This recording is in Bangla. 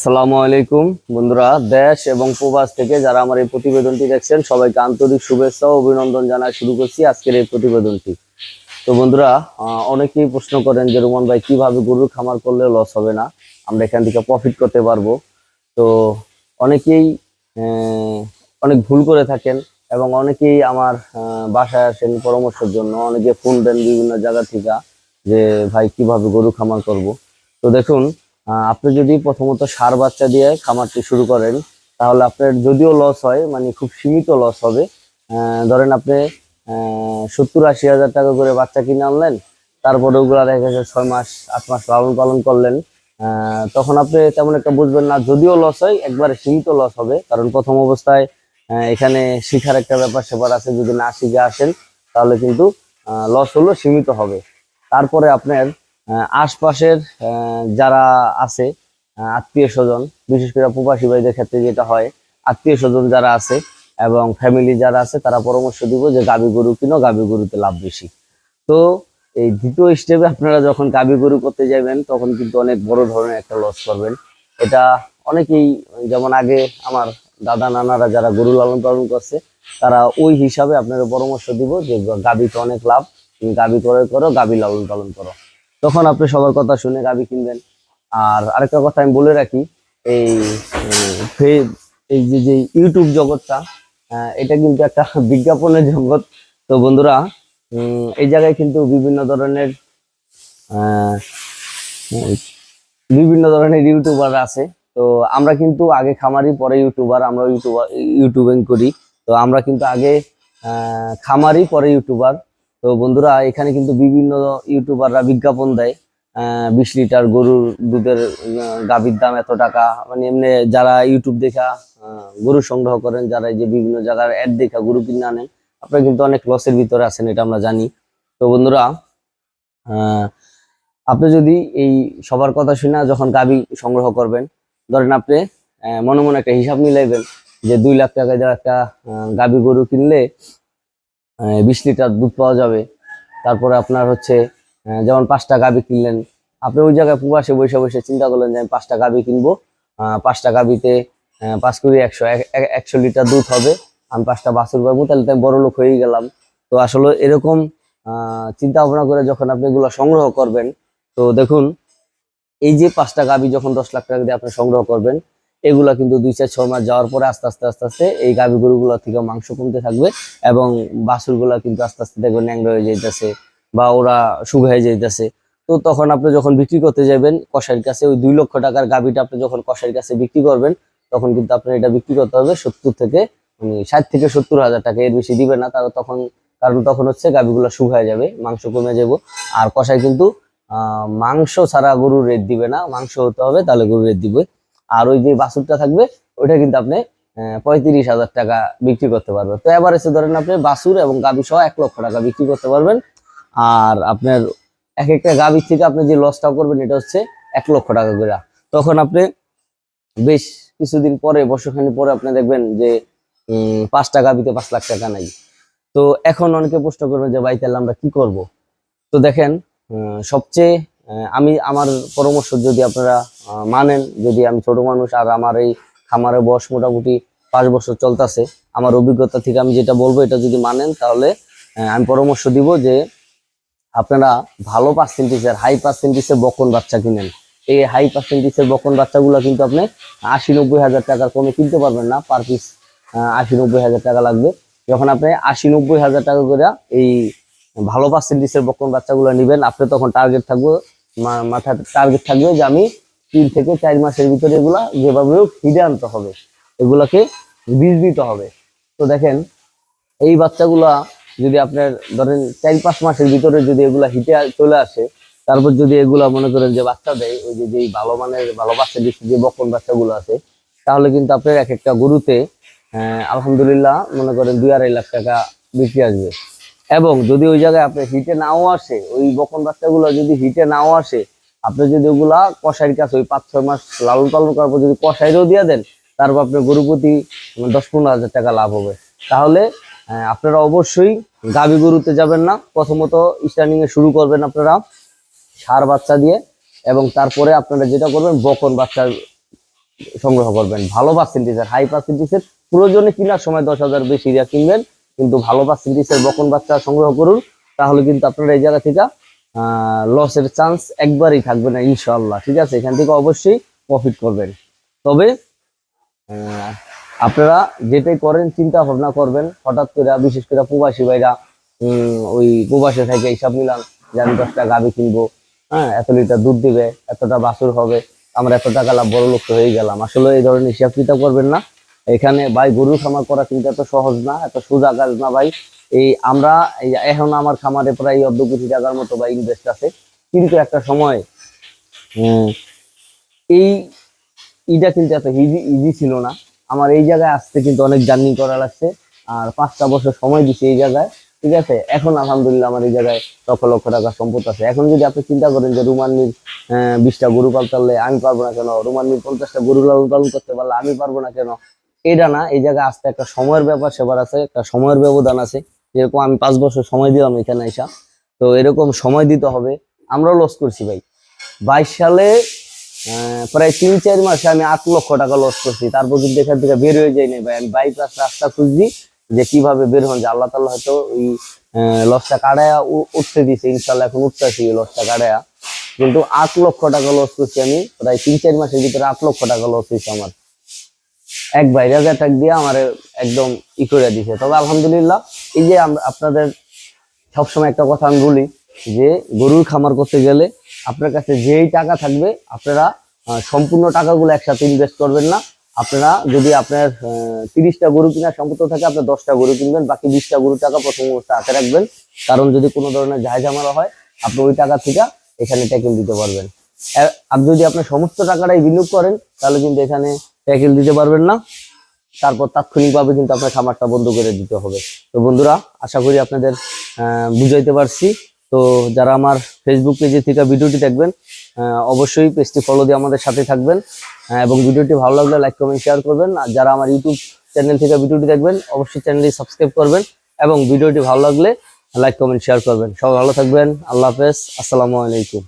আসসালামু আলাইকুম। বন্ধুরা, দেশ এবং প্রবাস থেকে যারা আমার এই প্রতিবেদনটি দেখছেন, সবাইকে আন্তরিক শুভেচ্ছা ও অভিনন্দন জানায় শুরু করছি আজকের এই প্রতিবেদনটি। তো বন্ধুরা অনেকেই প্রশ্ন করেন যে, রুমান ভাই, কীভাবে গরুর খামার করলে লস হবে না? আমরা এখান থেকে প্রফিট করতে পারব? তো অনেকেই অনেক ভুল করে থাকেন এবং অনেকেই আমার বাসায় আসেন পরামর্শের জন্য। অনেকে ফোন দেন বিভিন্ন জায়গা থেকে যে, ভাই, কীভাবে গরু খামার করব? তো দেখুন আপনি যদি প্রথমত সার বাচ্চা দিয়ে খামারটি শুরু করেন, তাহলে আপনার যদিও লস হয় মানে খুব সীমিত লস হবে। ধরেন আপনি সত্তর আশি হাজার টাকা করে বাচ্চা কিনে আনলেন, তারপরে ওগুলা দেখা গেছে ছয় মাস, আট মাস লালন পালন করলেন তখন আপনি তেমন একটা বুঝবেন না, যদিও লস হয়, একবারে সীমিত লস হবে। কারণ প্রথম অবস্থায় এখানে শিখার একটা ব্যাপার স্যাপার আছে, যদি না শিখে আসেন, তাহলে কিন্তু লস হলো, সীমিত হবে। তারপরে আপনার আশপাশের যারা আছে আত্মীয় স্বজন, বিশেষ করে প্রবাসী ভাইদের ক্ষেত্রে যেটা হয়, আত্মীয় স্বজন যারা আছে এবং ফ্যামিলি যারা আছে, তারা পরামর্শ দিব যে গাবি গরু কিনো, গাবি গরুতে লাভ বেশি। তো এই দ্বিতীয় স্টেপে আপনারা যখন গাবি গরু করতে যাবেন, তখন কিন্তু অনেক বড় ধরনের একটা লস করবেন এটা অনেকেই, যেমন আগে আমার দাদা নানারা যারা গরু লালন পালন করছে, তারা ওই হিসাবে আপনারা পরামর্শ দিব যে গাবিতে অনেক লাভ, তুমি গাবি করে করো, গাবি লালন পালন করো। তখন আপনি সবার কথা শুনে গাবি কিনবেন। আর আরেকটা কথা আমি বলে রাখি, এই এই যে যে ইউটিউব জগৎটা এটা কিন্তু একটা বিজ্ঞাপনের জগৎ। তো বন্ধুরা এই জায়গায় কিন্তু বিভিন্ন ধরনের বিভিন্ন ধরনের ইউটিউবার আছে। তো আমরা কিন্তু আগে খামারি পরে ইউটিউবার আমরা ইউটিউবার ইউটিউবিং করি। তো আমরা কিন্তু আগে খামারি পরে ইউটিউবার। তো বন্ধুরা, এখানে কিন্তু বিভিন্ন ইউটিউবাররা বিজ্ঞাপন দেয়। বিশ লিটার গরুর দুধের গাভীর দাম এত টাকা। মানে এমনি যারা ইউটিউব দেখা গরু সংগ্রহ করেন, যারা যে বিভিন্ন জায়গার অ্যাড দেখা, গরু কিনে আনেন, আপনারা কিন্তু অনেক লসের ভিতরে আছেন, এটা আমরা জানি। তো বন্ধুরা আপনি যদি এই সবার কথা শুনে যখন গাভী সংগ্রহ করবেন, ধরেন আপনি মনে মনে একটা হিসাব মিলাইবেন যে দুই লাখ টাকা দিয়ে একটা গাভী গরু কিনলে বিশ লিটার দুধ পাওয়া যাবে। তারপরে আপনার হচ্ছে যেমন পাঁচটা গাভী কিনলেন, আপনি ওই জায়গায় প্রবাসে বসে বসে চিন্তা করলেন যে আমি পাঁচটা গাভী কিনবো। পাঁচটা গাভীতে পাঁচ কুড়ি একশো, এক- এক- একশো লিটার দুধ হবে। আমি পাঁচটা বাছুর পাবো তাহলে তো আমি বড় লোক হয়েই গেলাম। তো আসলে এরকম চিন্তা ভাবনা করে যখন আপনি এগুলো সংগ্রহ করবেন, তো দেখুন, এই যে পাঁচটা গাভী যখন দশ লাখ টাকা দিয়ে আপনি সংগ্রহ করবেন এগুলা কিন্তু দুই চার ছয় মাস যাওয়ার পরে আস্তে আস্তে আস্তে আস্তে এই গাভী গরুগুলো থেকে মাংস কমতে থাকবে এবং বাছুরগুলা কিন্তু আস্তে আস্তে দেখবেন ন্যাংরা হয়ে যাইতেছে বা ওরা শুকায় যাইতেছে। তো তখন আপনি যখন বিক্রি করতে যাবেন কষাইয়ের কাছে, ওই দুই লক্ষ টাকার গাভীটা আপনি যখন কষাইয়ের কাছে বিক্রি করবেন, তখন কিন্তু আপনার এটা বিক্রি করতে হবে সত্তর থেকে মানে ষাট থেকে সত্তর হাজার টাকা, এর বেশি দিবে না, তার তখন, কারণ তখন হচ্ছে গাভীগুলো শুকায় যাবে, মাংস কমে যাব আর কষাই কিন্তু মাংস ছাড়া গরুর রেট দিবে না, মাংস হতে হবে, তাহলে গরুর রেট দিবে। আর ওই যে বাছুরটা থাকবে, ওইটা কিন্তু আপনি পঁয়ত্রিশ হাজার টাকা বিক্রি করতে পারবেন। তো এবার এসে ধরেন আপনি বাছুর এবং গাভী সহ এক লক্ষ টাকা বিক্রি করতে পারবেন। আর আপনার এক একটা গাভীর থেকে আপনি যে লসটা করবেন, এটা হচ্ছে এক লক্ষ টাকা করে। তখন আপনি বেশ কিছুদিন পরে বছরখানি পরে আপনি দেখবেন যে পাঁচটা গাভীতে পাঁচ লাখ টাকা নাই। তো এখন অনেকে প্রশ্ন করবে যে, ভাই, তাহলে আমরা কি করব? তো দেখেন সবচেয়ে আমি, আমার পরামর্শ যদি আপনারা মানেন যদি আমি ছোট মানুষ আর আমার এই খামারের বয়স মোটামুটি পাঁচ বছর চলতেছে, আমার অভিজ্ঞতা থেকে আমি যেটা বলব, এটা যদি মানেন, তাহলে আমি পরামর্শ দিব যে আপনারা ভালো পার্সেন্টেজের হাই পার্সেন্টেজের বকন বাচ্চা কিনেন। এই হাই পার্সেন্টেজের বকন বাচ্চাগুলো কিন্তু আপনি আশি নব্বই হাজার টাকার কমে কিনতে পারবেন না পার পিস আশি নব্বই হাজার টাকা লাগবে। যখন আপনি আশি নব্বই হাজার টাকা করে এই ভালো পার্সেন্টেজের বকন বাচ্চাগুলো নেবেন, আপনি তখন টার্গেট থাকবে মাথায় টার্গেট থাকবে যে আমি তিন থেকে চার মাসের ভিতরে এগুলা যেভাবে হোক ফিরে আনতে হবে এগুলাকে বীজ দিতে হবে। তো দেখেন এই বাচ্চাগুলা যদি আপনার ধরেন চার পাঁচ মাসের ভিতরে যদি এগুলা হিটে চলে আসে তারপর যদি এগুলা মনে করেন যে বাচ্চা দেয় ওই যে যেই ভালো মানের ভালো বাচ্চা দিচ্ছে যে বকন বাচ্চাগুলো আছে তাহলে কিন্তু আপনার এক একটা গরুতে আহ, আলহামদুলিল্লাহ মনে করেন দুই আড়াই লাখ টাকা বিক্রি আসবে। এবং যদি ওই জায়গায় আপনার হিটে নাও আসে ওই বকন বাচ্চাগুলো যদি হিটে নাও আসে আপনি যদি ওগুলা কষাইয়ের কাছে ওই পাঁচ ছয় মাস লালন পালন করার পর যদি কষাইরও দিয়ে দেন তারপর আপনার গরু প্রতি দশ পনেরো হাজার টাকা লাভ হবে। তাহলে আপনারা অবশ্যই গাভী গরুতে যাবেন না। প্রথমত স্টার্নিং এ শুরু করবেন আপনারা সার বাচ্চা দিয়ে এবং তারপরে আপনারা যেটা করবেন, বকন বাচ্চা সংগ্রহ করবেন। ভালো পার্সেন্টেজের হাই পার্সেন্টেজের প্রয়োজনে কেনার সময় দশ হাজার বেশি কিনবেন। কিন্তু ভালো পার্সেন্টেজের বকন বাচ্চা সংগ্রহ করুন, তাহলে কিন্তু আপনারা এই জায়গা থেকে লসের চান্স একবারই থাকবে না ইনশাল্লাহ ঠিক আছে? এখান থেকে অবশ্যই প্রফিট করবেন। তবে আপনারা যেটাই করেন চিন্তা ভাবনা করবেন, হঠাৎ করে, বিশেষ করে প্রবাসী ভাইরা ওই প্রবাসে থেকে হিসাব মিলান, যে আমি দশটা গাভি কিনবো হ্যাঁ এত লিটার দুধ দিবে, এতটা বাছুর হবে, আমরা এত টাকা লাভ, বড় লোক হয়ে গেলাম। আসলে এই ধরনের হিসাব কিতাব করবেন না। এখানে, ভাই, গরু খামার করা কিন্তু এত সহজ না, এত সোজা কাজ না, ভাই। এই আমরা এখন আমার খামারে প্রায় অর্ধ কোটি টাকার মতো ভাই ইনভেস্ট আছে। কিন্তু একটা সময় এই ইটা কিন্তু এত ইজি ইজি ছিল না। আমার এই জায়গায় আসতে কিন্তু অনেক জার্নি করা লাগছে। আর পাঁচটা বছর সময় দিছি এই জায়গায়, ঠিক আছে? এখন আলহামদুলিল্লাহ আমার এই জায়গায় লক্ষ লক্ষ টাকা সম্পদ আছে। এখন যদি আপনি চিন্তা করেন যে রুমান্নির বিশটা গরু পালতালে আমি পারব না কেন? রুমান্নির পঞ্চাশটা গরু লালন পালন করতে পারলে আমি পারব না কেন? এটা না, এই জায়গায় আসতে একটা সময়ের ব্যাপার সেবার আছে, একটা সময়ের ব্যবধান আছে। যেরকম আমি পাঁচ বছর সময় দিলাম এখানে এসা, তো এরকম সময় দিতে হবে। আমরাও লস করছি ভাই। বাইশ সালে প্রায় তিন, চার মাসে আমি আট লক্ষ টাকা লস করছি। তারপর কিন্তু এখান থেকে বের হয়ে যাই নাই ভাই। আমি বাইপাস রাস্তা খুঁজছি যে কীভাবে বের হন যে আল্লাহ তাল্লাহ হয়তো ওই লসটা কাটায়া উঠতে দিছে ইনশাল্লাহ এখন উঠতেছি এই লসটা কাটায়া কিন্তু আট লক্ষ টাকা লস করছি আমি। প্রায় তিন, চার মাসের ভিতরে আট লক্ষ টাকা লস হয়েছে আমার। এক ভাইরাস অ্যাটাক দিয়ে আমার একদম ই করে দিছে। তবে আলহামদুলিল্লাহ, এই যে আপনাদের সবসময় একটা কথা আমি বলি যে, গরুর খামার করতে গেলে আপনার কাছে যেই টাকা থাকবে, আপনারা সম্পূর্ণ টাকাগুলো একসাথে ইনভেস্ট করবেন না। আপনারা যদি আপনার তিরিশটা গরু কেনার সম্পদ থাকে আপনার দশটা গরু কিনবেন, বাকি বিশটা গরুর টাকা প্রথম অবস্থায় হাতে রাখবেন। কারণ যদি কোনো ধরনের ঝামেলা হয়, আপনি ওই টাকা থেকে এখানে ট্যাকেল দিতে পারবেন। আর- যদি আপনি সমস্ত টাকাটাই বিনিয়োগ করেন, তাহলে কিন্তু এখানে ট্যাকেল দিতে পারবেন না। তারপর তাৎক্ষণিকভাবে কিন্তু আপনার খামারটা বন্ধ করে দিতে হবে। তো বন্ধুরা, আশা করি আপনাদের বুঝাইতে পারছি। তো যারা আমার ফেসবুক পেজে থেকে ভিডিওটি দেখবেন অবশ্যই পেজটি ফলো দিয়ে আমাদের সাথে থাকবেন। এবং ভিডিওটি ভালো লাগলে লাইক কমেন্ট শেয়ার করবেন। আর যারা আমার ইউটিউব চ্যানেল থেকে ভিডিওটি দেখবেন, অবশ্যই চ্যানেলটি সাবস্ক্রাইব করবেন এবং ভিডিওটি ভালো লাগলে লাইক কমেন্ট শেয়ার করবেন। সবাই ভালো থাকবেন। আল্লাহ হাফেজ। আসসালামু আলাইকুম।